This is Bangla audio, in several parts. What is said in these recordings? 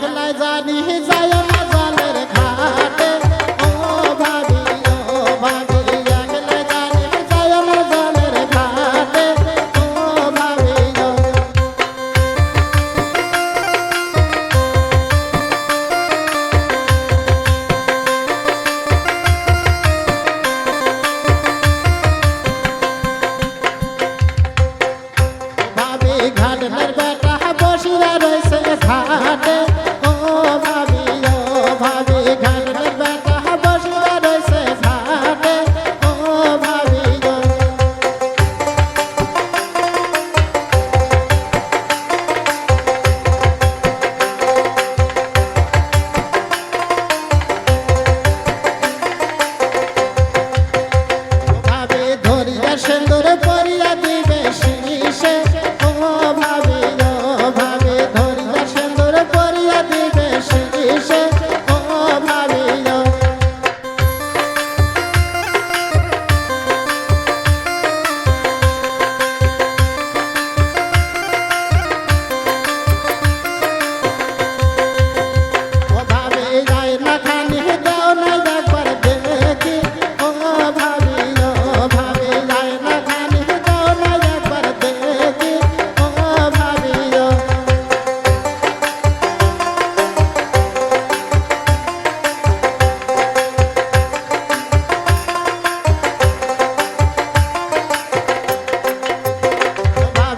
Kalaizani Zion.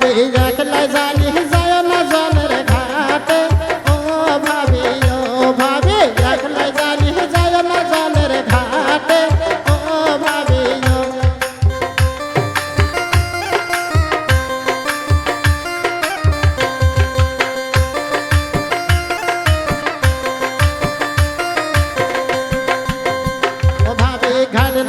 রাখলে জানি, যায় না জলের ঘাটে। ও ভাবি ও ভাবি রাখলে জানি, যায় না জলের ঘাটে। ও ভাবি ও ভাবি ঘরের